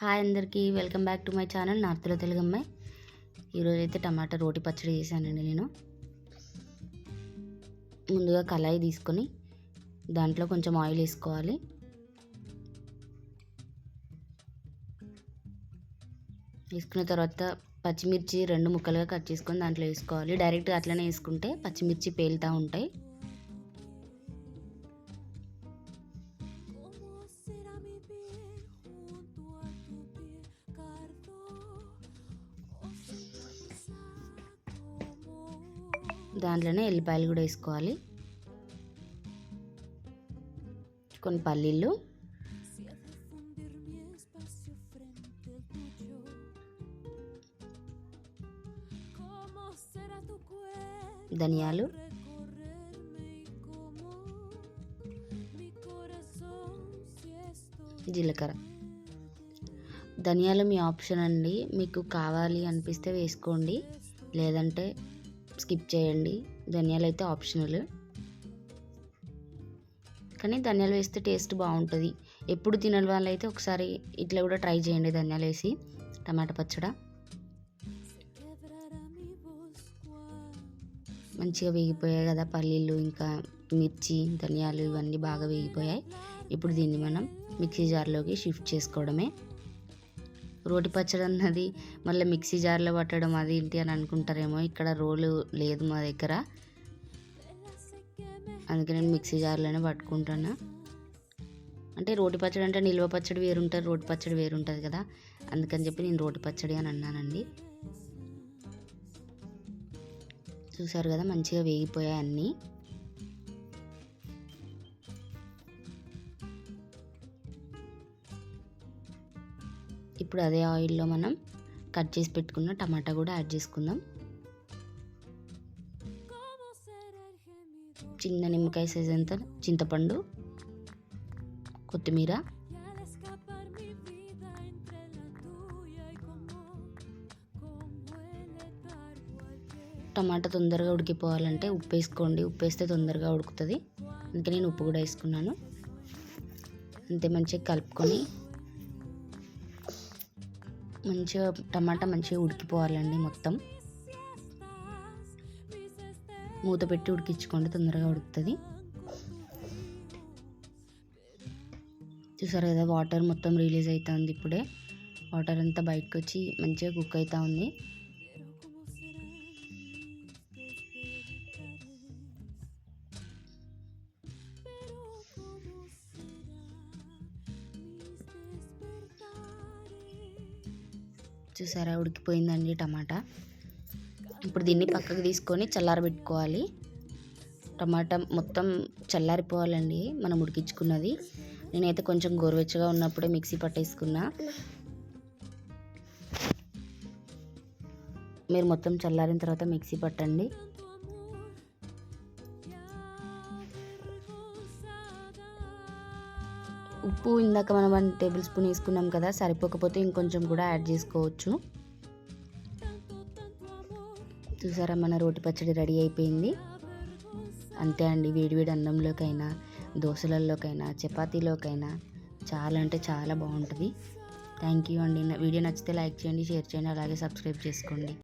Hi అందరికీ welcome back to my channel నార్త్లో తెలుగు అమ్మాయి. ఈరోజు అయితే టమాటా రోటి పచ్చడి చేశానండి నేను. ముందుగా కళాయి తీసుకొని దాంట్లో కొంచెం ఆయిల్ వేసుకోవాలి. వేసుకున్న తర్వాత పచ్చిమిర్చి రెండు ముక్కలుగా కట్ చేసుకొని దాంట్లో వేసుకోవాలి. డైరెక్ట్గా అట్లనే వేసుకుంటే పచ్చిమిర్చి పేలుతూ ఉంటాయి. దాంట్లోనే ఎల్లిపాయలు కూడా వేసుకోవాలి. కొన్ని పల్లీలు. ధనియాలు. జీలకర్ర. ధనియాలు మీ ఆప్షన్ అండి. మీకు కావాలి అనిపిస్తే వేసుకోండి. లేదంటే స్కిప్ చేయండి. ధనియాలు అయితే ఆప్షనల్. కానీ ధనియాలు వేస్తే టేస్ట్ బాగుంటుంది. ఎప్పుడు తినని అయితే ఒకసారి ఇట్లా కూడా ట్రై చేయండి ధనియాలు వేసి. టమాటా పచ్చడ. మంచిగా వేగిపోయాయి కదా పల్లీలు ఇంకా మిర్చి ధనియాలు ఇవన్నీ బాగా వేగిపోయాయి. ఇప్పుడు దీన్ని మనం మిక్సీ జార్లోకి షిఫ్ట్ చేసుకోవడమే. రోటి పచ్చడి అన్నది మళ్ళీ మిక్సీ జార్లో పట్టడం అది ఏంటి అని అనుకుంటారేమో. ఇక్కడ రోలు లేదు మా దగ్గర. అందుకే నేను మిక్సీ జార్లోనే పట్టుకుంటాను. అంటే రోటి పచ్చడి అంటే నిల్వ పచ్చడి వేరుంటుంది రోటి పచ్చడి వేరుంటుంది కదా. అందుకని చెప్పి నేను రోటి పచ్చడి అని అన్నానండి. చూసారు కదా మంచిగా వేగిపోయాయి అన్నీ. ఇప్పుడు అదే ఆయిల్లో మనం కట్ చేసి పెట్టుకున్న టమాటా కూడా యాడ్ చేసుకుందాం. చిన్న నిమ్మకాయ సైజ్ అంతా చింతపండు కొత్తిమీర. టమాటా తొందరగా ఉడికిపోవాలంటే ఉప్పు వేసుకోండి. ఉప్పు వేస్తే తొందరగా ఉడుకుతుంది. అందుకే నేను ఉప్పు కూడా వేసుకున్నాను. అంతే మంచిగా కలుపుకొని మంచిగా టమాటా మంచిగా ఉడికిపోవాలండి మొత్తం. మూత పెట్టి ఉడికించుకోండి తొందరగా ఉడుకుతుంది. చూసారు కదా వాటర్ మొత్తం రిలీజ్ అవుతుంది ఇప్పుడే. వాటర్ అంతా బయటకు వచ్చి మంచిగా కుక్ అవుతూ ఉంది చూసారా? ఉడికిపోయిందండి టమాటా. ఇప్పుడు దీన్ని పక్కకు తీసుకొని చల్లారబెట్టుకోవాలి టమాటా మొత్తం చల్లారిపోవాలండి మనం ఉడికించుకున్నది. నేనైతే కొంచెం గోరువెచ్చగా ఉన్నప్పుడే మిక్సీ పట్టేసుకున్నా. మీరు మొత్తం చల్లారిన తర్వాత మిక్సీ పట్టండి. ఉప్పు ఇందాక మనం వన్ టేబుల్ స్పూన్ వేసుకున్నాం కదా సరిపోకపోతే ఇంకొంచెం కూడా యాడ్ చేసుకోవచ్చు. చూసారా మన రోటి పచ్చడి రెడీ అయిపోయింది. అంతే అండి వేడివేడి అన్నంలోకైనా దోశలలోకైనా చపాతీలోకైనా చాలా అంటే చాలా బాగుంటుంది. థ్యాంక్ యూ అండి. వీడియో నచ్చితే లైక్ చేయండి షేర్ చేయండి అలాగే సబ్స్క్రైబ్ చేసుకోండి.